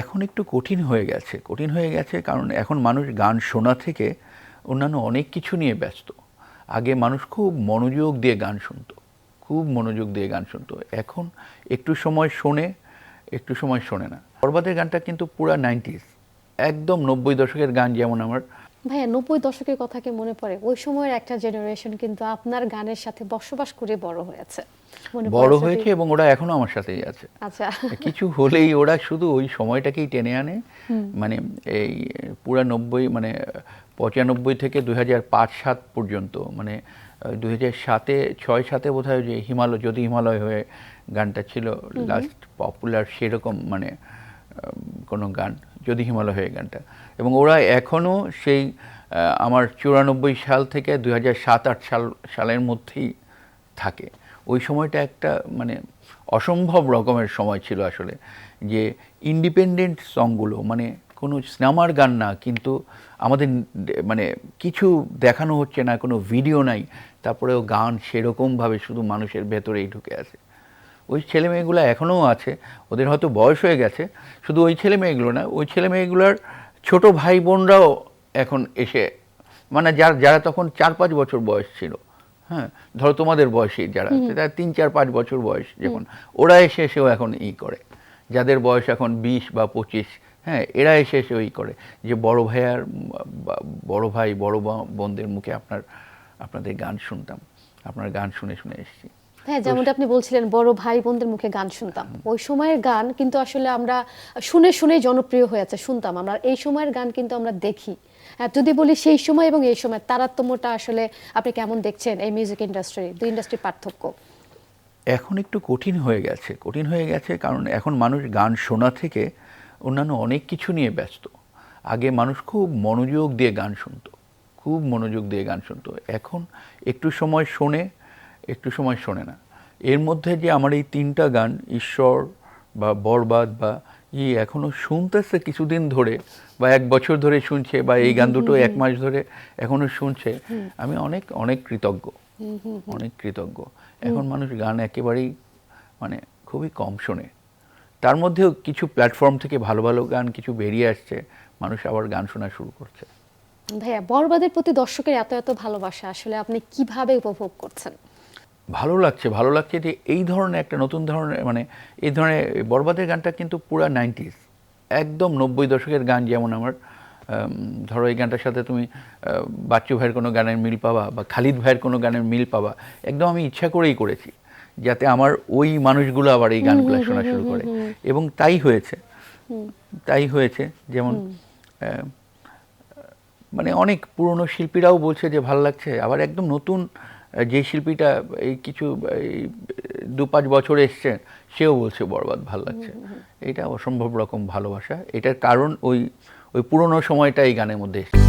এখন একটু কঠিন হয়ে গেছে, কঠিন হয়ে গেছে কারণ এখন মানুষ গান শোনা থেকে অন্যান্য অনেক কিছু নিয়ে ব্যস্ত। আগে মানুষ খুব মনোযোগ দিয়ে গান শুনত, খুব মনোযোগ দিয়ে গান শুনত। এখন একটু সময় শোনে, একটু সময় শোনে না। বরবাদের গানটা কিন্তু পুরা নাইনটিস একদম নব্বই দশকের গান যেমন আমার ভাইয়া নব্বই দশকের কথা কি মনে পড়ে? ওই সময়ের একটা জেনারেশন কিন্তু আপনার গানের সাথে বসবাস করে বড় হয়েছে। বড় হয়েছে এবং ওরা এখনও আমার সাথেই আছে। আচ্ছা। কিছু হলেই ওরা শুধু ওই সময়টাকেই টেনে আনে। মানে এই পুরা নব্বই মানে পঁচানব্বই থেকে দুই হাজার পাঁচ সাত পর্যন্ত মানে দুই হাজার সাতে ছয় সাতে বোধ হয় যে হিমালয় যদি হিমালয় হয়ে গানটা ছিল লাস্ট পপুলার সেরকম মানে কোনো গান। যদি হিমালয় হয়ে গানটা। এবং ওরা এখনও সেই আমার চুরানব্বই সাল থেকে দুই হাজার সাত, আট সাল, সালের মধ্যেই থাকে। ওই সময়টা একটা মানে অসম্ভব রকমের সময় ছিল আসলে, যে ইন্ডিপেন্ডেন্ট সংগুলো মানে কোনো সিনেমার গান না, কিন্তু আমাদের মানে কিছু দেখানো হচ্ছে না, কোনো ভিডিও নাই, তারপরেও গান সেরকমভাবে শুধু মানুষের ভেতরেই ঢুকে আছে। ওই ছেলে মেয়েগুলো এখনও আছে ওদের হয়তো বয়স হয়ে গেছে শুধু ওই ছেলে মেয়েগুলো না ওই ছেলে মেয়েগুলোর ছোটো ভাই বোনরাও এখন এসে মানে যার যারা তখন চার পাঁচ বছর বয়স ছিল হ্যাঁ ধরো তোমাদের বয়সী যারা তারা তিন চার পাঁচ বছর বয়স যখন ওরা এসে এসেও এখন ই করে যাদের বয়স এখন বিশ বা পঁচিশ হ্যাঁ এরা এসে এসে ওই করে যে বড় ভাইয়ার বড় ভাই বড় বোনদের মুখে আপনার আপনাদের গান শুনতাম আপনার গান শুনে শুনে এসেছি। হ্যাঁ যেমনটা আপনি বলছিলেন, বড় ভাই বোনদের মুখে গান শুনতাম। ওই সময়ের গান কিন্তু আসলে আমরা শুনে শুনে জনপ্রিয় হয়েছে শুনতাম আমরা। এই সময়ের গান কিন্তু আমরা দেখি। যদি বলি সেই সময় এবং এই সময়, তারতম্যটা আসলে আপনি কেমন দেখছেন এই মিউজিক ইন্ডাস্ট্রি দুই ইন্ডাস্ট্রির পার্থক্য। এখন একটু কঠিন হয়ে গেছে। কঠিন হয়ে গেছে কারণ এখন মানুষ গান শোনা থেকে অন্যান্য অনেক কিছু নিয়ে ব্যস্ত। আগে মানুষ খুব মনোযোগ দিয়ে গান শুনতো। খুব মনোযোগ দিয়ে গান শুনতো। এখন একটু সময় শোনে একটু সময় শোনে না। এর মধ্যে যে আমার এই তিনটা গান ঈশ্বর বা বরবাদ বা ই এখনও শুনতেছে কিছুদিন ধরে বা এক বছর ধরে শুনছে বা এই গান দুটো এক মাস ধরে এখনও শুনছে আমি অনেক অনেক কৃতজ্ঞ। অনেক কৃতজ্ঞ। এখন মানুষ গান একেবারেই মানে খুবই কম শোনে। তার মধ্যেও কিছু প্ল্যাটফর্ম থেকে ভালো ভালো গান কিছু বেরিয়ে আসছে মানুষ আবার গান শোনা শুরু করছে। ভাইয়া বরবাদের প্রতি দর্শকের এত এত ভালোবাসা আসলে আপনি কীভাবে উপভোগ করছেন? ভালো লাগছে ভালো লাগছে যে এই ধরনের একটা নতুন ধরনের মানে এই ধরনের বরবাদের গানটা কিন্তু পুরা নাইনটিস একদম নব্বই দশকের গান যেমন আমার ধরো এই গানটার সাথে তুমি বাচ্চু ভাইয়ের কোনো গানের মিল পাবা বা খালিদ ভাইয়ের কোনো গানের মিল পাবা একদম আমি ইচ্ছা করেই করেছি যাতে আমার ওই মানুষগুলো আবার এই গানগুলো শোনা শুরু করে। এবং তাই হয়েছে। তাই হয়েছে যেমন মানে অনেক পুরনো শিল্পীরাও বলছে যে ভালো লাগছে আবার একদম নতুন যে শিল্পীটা এই কিছু এই দু পাঁচ বছর এসছেন সেও বলছে বরবাদ ভালো লাগছে। এটা অসম্ভব রকম ভালোবাসা। এটার কারণ ওই ওই পুরনো সময়টা এই গানের মধ্যে এসছে।